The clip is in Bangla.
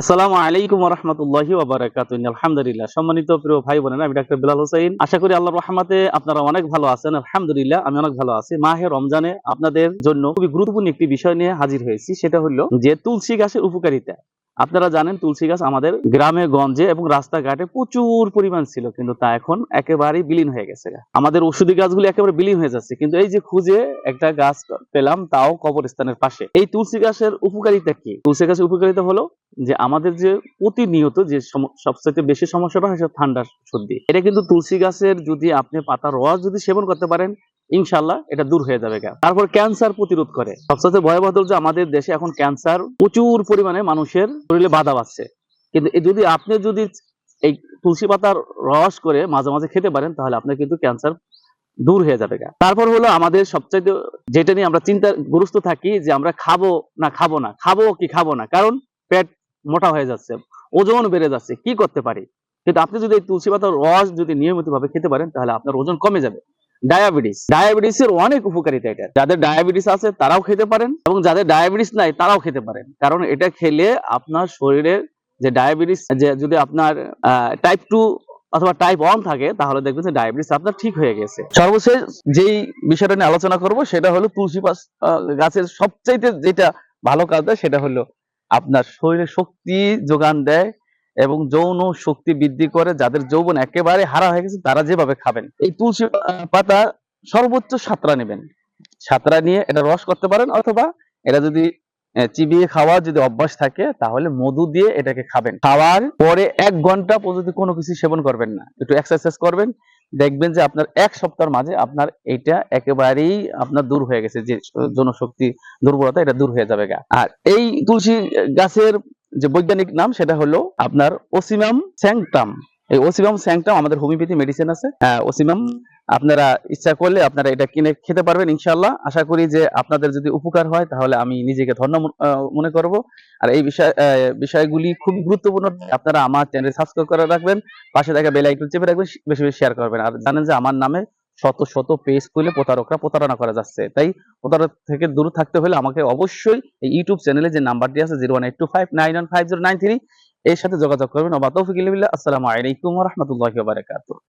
আসসালামু আলাইকুম রহমতুল্লাহি ওবারাকাতুহ। আলহামদুলিল্লাহ। সম্মানিত প্রিয় ভাই বোনেরা, আমি ডাক্তার বিলাল হোসেন। আশা করি আল্লাহর রহমতে আপনারা অনেক ভালো আছেন। আলহামদুলিল্লাহ, আমি অনেক ভালো আছি। মাহে রমজানে আপনাদের জন্য খুবই গুরুত্বপূর্ণ একটি বিষয় নিয়ে হাজির হয়েছি। সেটা হলো যে তুলসী গাছের উপকারিতা। আপনারা জানেন তুলসী গাছ আমাদের গ্রামে গঞ্জে এবং রাস্তাঘাটে প্রচুর পরিমাণ ছিল, কিন্তু তা এখন একেবারেই বিলীন হয়ে গেছে আমাদের ওষুধি গাছগুলি একেবারে বিলীন হয়ে যাচ্ছে, কিন্তু এই যে খুঁজে একটা গাছ পেলাম, তাও কবরস্থানের পাশে। এই তুলসী গাছের উপকারিতা কি? তুলসী গাছের উপকারিতা হলো যে আমাদের যে প্রতিনিয়ত যে সবচেয়ে বেশি সমস্যাটা হয় সেটা ঠান্ডা সর্দি। এটা কিন্তু তুলসী গাছের যদি আপনি পাতার রস যদি সেবন করতে পারেন ইনশাল্লাহ এটা দূর হয়ে যাবে। তারপর ক্যান্সার প্রতিরোধ করে। সবচেয়ে ভয়াবহ যে আমাদের দেশে এখন ক্যান্সার। প্রচুর পরিমাণে মানুষের শরীরে বাধা পাচ্ছে কিন্তু যদি আপনি যদি এই তুলসী পাতার রস করে মাঝে মাঝে খেতে পারেন, তাহলে আপনার কিন্তু ক্যান্সার দূর হয়ে যাবে। তারপর হলো আমাদের সবচাইতে যেটা নিয়ে আমরা চিন্তা চিন্তাগ্রস্ত থাকি যে আমরা খাব না খাব না। খাব কি খাব না? কারণ পেট মোটা হয়ে যাচ্ছে, ওজন বেড়ে যাচ্ছে। কি করতে পারি? কিন্তু আপনি যদি এই তুলসী পাতার রস যদি নিয়মিত ভাবে খেতে পারেন, তাহলে আপনার ওজন কমে যাবে। ডায়াবেটিস ডায়াবেটিসের অনেক উপকারিতা এটা। যাদের ডায়াবেটিস আছে তারাও খেতে পারেন এবং যাদের ডায়াবেটিস নাই তারাও খেতে পারেন। কারণ এটা খেলে আপনার শরীরের যে ডায়াবেটিস যে যদি আপনার টাইপ টু অথবা টাইপ ওয়ান থাকে তাহলে দেখবেন যে ডায়াবেটিস আপনার ঠিক হয়ে গেছে। সর্বশেষ যেই বিষয়টা নিয়ে আলোচনা করব সেটা হলো তুলসী আহ, গাছের সবচাইতে যেটা ভালো কাজ দেয় সেটা হলো আপনার শরীরে শক্তি যোগান দেয় এবং যৌন শক্তি বৃদ্ধি করে যাদের যৌবন একেবারে হারা হয়ে গেছে, তারা যেভাবে খাবেন, এই তুলসী পাতা সর্বোচ্চ সাতরা নেবেন। সাতরা নিয়ে এটা রস করতে পারেন অথবা এটা যদি চিবিয়ে খাওয়া যদি অভ্যাস থাকে, তাহলে মধু দিয়ে এটাকে খাবেন। খাওয়ার পরে এক ঘণ্টা পর্যন্ত কোনো কিছু সেবন করবেন না। একটু এক্সারসাইজ করবেন, দেখবেন যে আপনার এক সপ্তাহের মাঝে আপনার এটা একেবারেই আপনার দূর হয়ে গেছে, যে জনশক্তি দুর্বলতা, এটা দূর হয়ে যাবে গা। আর এই তুলসী গাছের যে বৈজ্ঞানিক নাম সেটা হলো আপনার ওসিমাম স্যাংটাম। এই ওসিমাম স্যাংটাম আমাদের হোমিওপ্যাথি মেডিসিন আছে। ওসিমাম আপনারা ইচ্ছা করলে আপনারা এটা কিনে খেতে পারবেন ইনশাল্লাহ আশা করি যে আপনাদের যদি উপকার হয় তাহলে আমি নিজেকে ধন্য মনে করব। আর এই বিষয় বিষয়গুলি খুব গুরুত্বপূর্ণ। আপনারা আমার চ্যানেল সাবস্ক্রাইব করে রাখবেন। পাশে থাকা বেল আইকন চেপে রাখবেন, বেশি বেশি শেয়ার করবেন। আর জানেন যে আমার নামে শত শত পেজ খুলে প্রতারকরা প্রতারণা করা যাচ্ছে। তাই প্রতারক থেকে দূর থাকতে হলে আমাকে অবশ্যই এই ইউটিউব চ্যানেলে যে নাম্বারটি আছে zero one eight two five nine one five zero nine three এর সাথে যোগাযোগ করবেন। ওবা। আসসালামু আলাইকুম রহমতুল্লাহ বারাকাতুহ।